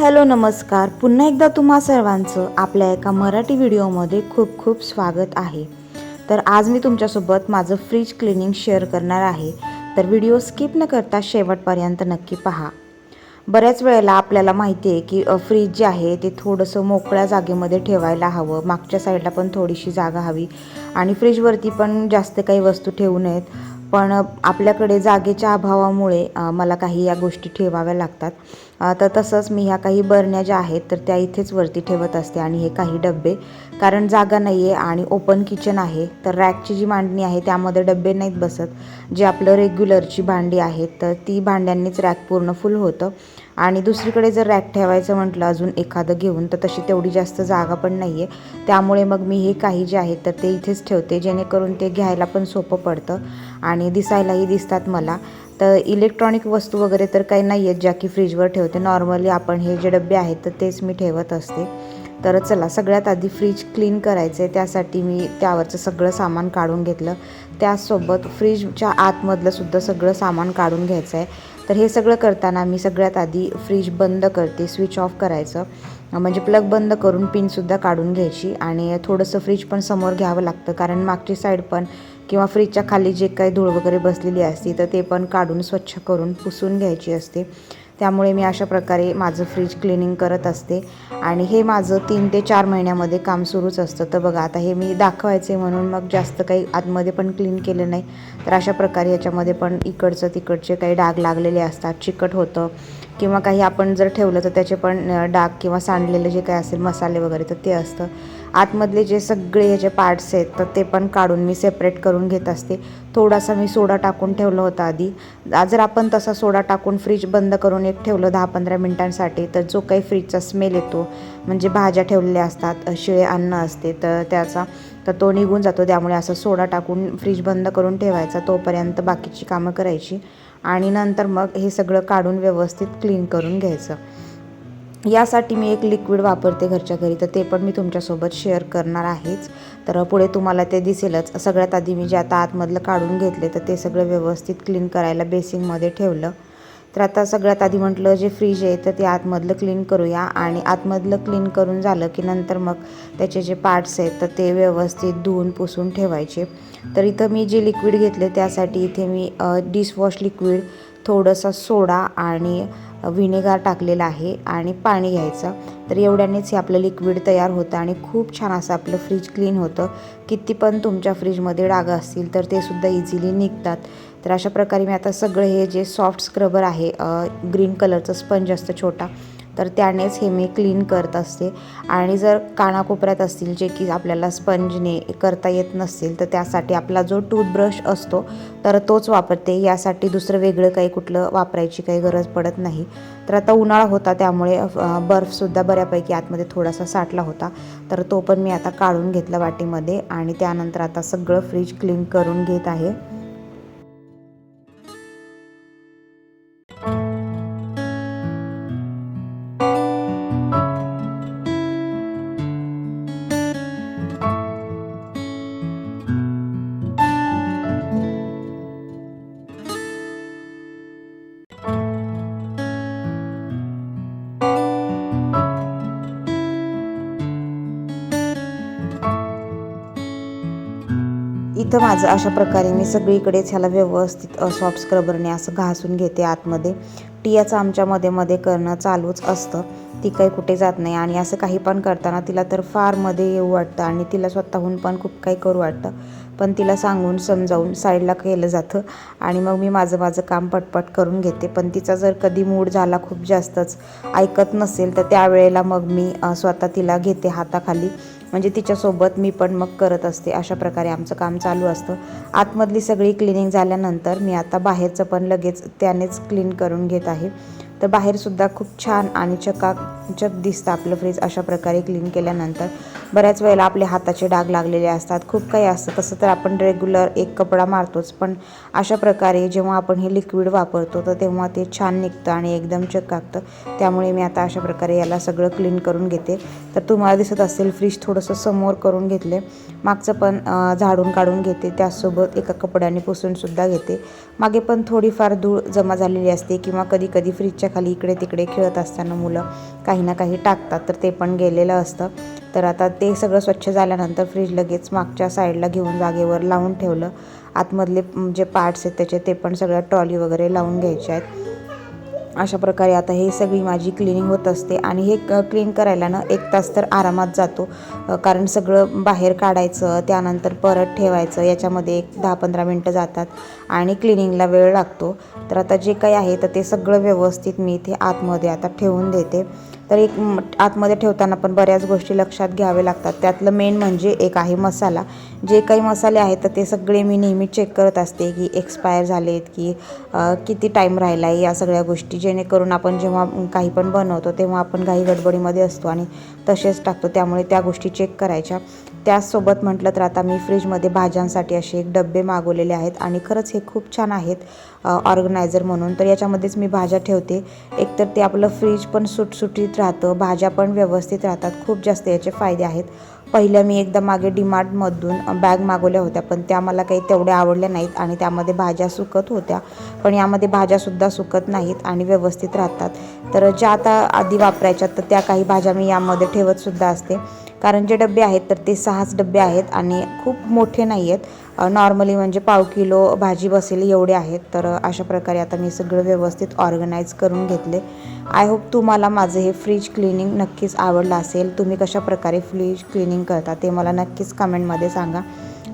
Hello नमस्कार. पुन्हा एकदा तुम्हा सर्वांचं आपल्या एका मराठी व्हिडिओमध्ये खूप खूप स्वागत आहे. तर आज मी तुमच्यासोबत माझं फ्रीज क्लिनिंग शेअर करणार आहे. तर व्हिडिओ स्किप न करता शेवटपर्यंत नक्की पहा. बऱ्याच वेळेला आपल्याला माहिती आहे की फ्रीज जे आहे ते थोडंसं मोकळ्या जागेमध्ये ठेवायला हवं. मागच्या साईडला पण थोडीशी जागा हवी. आणि फ्रीजवरती पण जास्त काही वस्तू ठेवू नयेत. पण आपल्याकडे जागेच्या अभावामुळे मला काही या गोष्टी ठेवाव्या लागतात. तर तसंच मी ह्या काही बरण्या ज्या आहेत तर त्या इथेच वरती ठेवत असते आणि हे काही डब्बे. कारण जागा नाही आहे आणि ओपन किचन आहे तर रॅकची जी मांडणी आहे त्यामध्ये डब्बे नाहीत बसत. जे आपलं रेग्युलरची भांडी आहेत तर ती भांड्यांनीच रॅक पूर्ण फुल होतं. आणि दुसरीकडे जर रॅक ठेवायचं म्हटलं अजून एखादं घेऊन तर तशी तेवढी जास्त जागा पण नाही आहे त्यामुळे मग मी हे काही जे आहेत तर ते इथेच ठेवते. जेणेकरून ते घ्यायला पण सोपं पडतं आणि दिसायलाही दिसतात मला. तर इलेक्ट्रॉनिक वस्तू वगैरे तर काही नाही आहेत ज्या की फ्रीजवर ठेवते. नॉर्मली आपण हे जे डबे आहेत तर तेच मी ठेवत असते. तर चला सगळ्यात आधी फ्रीज क्लीन करायचं आहे त्यासाठी मी त्यावरचं सगळं सामान काढून घेतलं. त्याचसोबत फ्रीजच्या आतमधलं सुद्धा सगळं सामान काढून घ्यायचं आहे तर हे सगळं करताना मी सगळ्यात आधी फ्रीज बंद करते स्विच ऑफ करायचं. म्हणजे प्लग बंद करून पिनसुद्धा काढून घ्यायची आणि थोडंसं फ्रीज पण समोर घ्यावं लागतं. कारण मागची साईड पण किंवा फ्रीजच्या खाली जे काही धूळ वगैरे बसलेली असते तर ते पण काढून स्वच्छ करून पुसून घ्यायची असते. त्यामुळे मी अशा प्रकारे माझं फ्रीज क्लिनिंग करत असते. आणि हे माझं तीन ते चार महिन्यामध्ये काम सुरूच असतं. तर बघा आता हे मी दाखवायचे म्हणून मग जास्त काही आतमध्ये पण क्लीन केलं नाही. तर अशा प्रकारे याच्यामध्ये पण इकडचं तिकडचे काही डाग लागलेले असतात. चिकट होतं. किंवा काही आपण जर ठेवलं तर त्याचे पण डाग किंवा सांडलेले जे काही असेल मसाले वगैरे तर ते असतं. आतमधले जे सगळे ह्याचे पार्ट्स आहेत तर ते पण काढून मी सेपरेट करून घेत असते. थोडासा मी सोडा टाकून ठेवलं होतं आधी. जर आपण तसा सोडा टाकून फ्रीज बंद करून एक ठेवलं दहा पंधरा मिनटांसाठी तर जो काही फ्रीजचा स्मेल येतो म्हणजे भाज्या ठेवलेल्या असतात शिळे अन्न असते तर त्याचा तर तो निघून जातो. त्यामुळे असं सोडा टाकून फ्रीज बंद करून ठेवायचा तोपर्यंत बाकीची कामं करायची. आणि नंतर मग हे सगळं काढून व्यवस्थित क्लीन करून घ्यायचं. यासाठी मी एक लिक्विड वापरते घरच्या घरी तर ते पण मी तुमच्यासोबत शेअर करणार आहेच. तर पुढे तुम्हाला ते दिसेलच. सगळ्यात आधी मी जे आता आतमधलं काढून घेतले तर ते सगळं व्यवस्थित क्लीन करायला बेसिंगमध्ये ठेवलं. तर आता सगळ्यात आधी म्हटलं जे फ्रीज आहे तर ते आतमधलं क्लीन करूया. आणि आतमधलं क्लीन करून झालं की नंतर मग त्याचे जे पार्ट्स आहेत तर ते व्यवस्थित धुवून पुसून ठेवायचे. तर इथं मी जे लिक्विड घेतले त्यासाठी इथे मी डिशवॉश लिक्विड थोडंसं सोडा आणि व्हिनेगार टाकलेलं आहे आणि पाणी घ्यायचं. तर एवढ्यानेच हे आपलं लिक्विड तयार होतं आणि खूप छान असं आपलं फ्रीज क्लीन होतं. किती पण तुमच्या फ्रीजमध्ये डाग असतील तर ते सुद्धा इझिली निघतात. तर अशा प्रकारे मी आता सगळं हे जे सॉफ्ट स्क्रबर आहे ग्रीन कलरचं स्पंज असतं छोटा तर त्यानेच हे मी क्लीन करत असते. आणि जर कानाकोपऱ्यात असतील जे की आपल्याला स्पंजने करता येत नसतील तर त्यासाठी आपला जो टूथब्रश असतो तर तोच वापरते. यासाठी दुसरं वेगळं काही कुठलं वापरायची काही गरज पडत नाही. तर आता उन्हाळा होता त्यामुळे बर्फसुद्धा बऱ्यापैकी आतमध्ये थोडासा साठला होता. तर तो पण मी आता काढून घेतला वाटीमध्ये आणि त्यानंतर आता सगळं फ्रीज क्लीन करून घेत आहे. इथं माझं अशा प्रकारे मी सगळीकडेच ह्याला व्यवस्थित सॉफ्ट स्क्रबरने असं घासून घेते आतमध्ये. टियाचं आमच्या मध्ये मध्ये करणं चालूच असतं. ती काही कुठे जात नाही आणि असं काही पण करताना तिला तर फारमध्ये येऊ वाटतं आणि तिला स्वतःहून पण खूप काही करू वाटतं. पण तिला सांगून समजावून साईडला केलं जातं आणि मग मी माझं माझं काम पटपट करून घेते. पण तिचा जर कधी मूड झाला खूप जास्तच ऐकत नसेल तर त्यावेळेला मग मी स्वतः तिला घेते हाताखाली. म्हणजे तिच्यासोबत मी पण मग करत असते अशा प्रकारे आमचं काम चालू असतं. आतमधली सगळी क्लिनिंग झाल्यानंतर मी आता बाहेरचं पण लगेच त्यानेच क्लीन करून घेत आहे. तर बाहेरसुद्धा खूप छान आणि चकाक जग दिसतं आपलं फ्रीज अशा प्रकारे क्लीन केल्यानंतर. बऱ्याच वेळेला आपले हाताचे डाग लागलेले असतात. खूप काही असतं. तसं तर आपण रेग्युलर एक कपडा मारतोच. पण अशा प्रकारे जेव्हा आपण हे लिक्विड वापरतो तर तेव्हा ते छान निघतं आणि एकदम चकाकतं. त्यामुळे मी आता अशा प्रकारे याला सगळं क्लीन करून घेते. तर तुम्हाला दिसत असेल फ्रीज थोडंसं समोर करून घेतले. मागचं पण झाडून काढून घेते. त्याचसोबत एका कपड्याने पुसूनसुद्धा घेते. मागे पण थोडीफार धूळ जमा झालेली असते किंवा कधी कधी फ्रीजच्या खाली इकडे तिकडे खेळत असताना मुलं काही ना काही टाकतात तर ते पण गेलेलं असतं. तर आता ते सगळं स्वच्छ झाल्यानंतर फ्रीज लगेच मागच्या साईडला घेऊन जागेवर लावून ठेवलं. आतमधले जे पार्ट्स आहेत त्याचे ते पण सगळ्या ट्रॉली वगैरे लावून घ्यायचे आहेत. अशा प्रकारे आता हे सगळी माझी क्लिनिंग होत असते. आणि हे क क्लीन करायला ना एक तास तर आरामात जातो. कारण सगळं बाहेर काढायचं त्यानंतर परत ठेवायचं याच्यामध्ये एक दहा पंधरा मिनटं जातात. आणि क्लिनिंगला वेळ लागतो. तर आता जे काही आहे तर ते सगळं व्यवस्थित मी इथे आतमध्ये आता ठेवून देते. तर एक आतमध्ये ठेवताना पण बऱ्याच गोष्टी लक्षात घ्यावे लागतात. त्यातलं मेन म्हणजे एक आहे मसाला. जे काही मसाले आहेत तर ते सगळे मी नेहमी चेक करत असते की एक्सपायर झालेत की किती टाईम राहिला आहे या सगळ्या गोष्टी. जेणेकरून आपण जेव्हा काही पण बनवतो तेव्हा आपण काही गडबडीमध्ये असतो आणि तसेच टाकतो. त्यामुळे त्या गोष्टी चेक करायच्या. त्याचसोबत म्हटलं तर आता मी फ्रीजमध्ये भाज्यांसाठी असे एक डबे मागवलेले आहेत आणि खरंच हे खूप छान आहेत ऑर्गनायझर म्हणून. तर याच्यामध्येच मी भाज्या ठेवते. एकतर ते आपलं फ्रीज पण सुटसुटीत राहतं भाज्या पण व्यवस्थित राहतात खूप जास्त याचे फायदे आहेत. पहिल्या मी एकदा मागे डिमार्टमधून बॅग मागवल्या होत्या पण त्या मला काही तेवढ्या आवडल्या नाहीत आणि त्यामध्ये भाज्या सुकत होत्या. पण यामध्ये भाज्यासुद्धा सुकत नाहीत आणि व्यवस्थित राहतात. तर ज्या आता आधी वापरायच्या तर त्या काही भाज्या मी यामध्ये ठेवतसुद्धा असते. कारण जे डबे आहेत तर ते सहाच डबे आहेत आणि खूप मोठे नाही आहेत नॉर्मली म्हणजे पाव किलो भाजी बसेल एवढे आहेत. तर अशा प्रकारे आता मी सगळं व्यवस्थित ऑर्गनाईज करून घेतले. आय होप तुम्हाला माझं हे फ्रीज क्लिनिंग नक्कीच आवडलं असेल. तुम्ही कशा प्रकारे फ्रीज क्लिनिंग करता ते मला नक्कीच कमेंटमध्ये सांगा.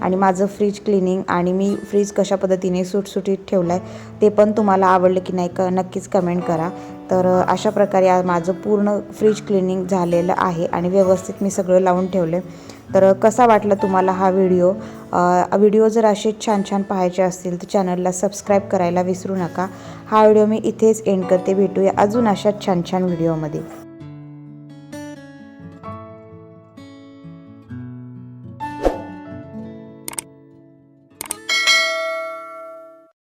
आणि माझं फ्रीज क्लिनिंग आणि मी फ्रीज कशा पद्धतीने सुटसुटीत ठेवलं आहे ते पण तुम्हाला आवडलं की नाही क नक्कीच कमेंट करा. तर अशा प्रकारे माझं पूर्ण फ्रीज क्लिनिंग झालेलं आहे आणि व्यवस्थित मी सगळं लावून ठेवलं तर कसा वाटला तुम्हाला हा व्हिडिओ व्हिडिओ जर असे छान छान पाहायचे असतील तर चॅनलला सबस्क्राईब करायला विसरू नका. हा व्हिडिओ मी इथेच एंड करते. भेटूया अजून अशा छान छान व्हिडिओमध्ये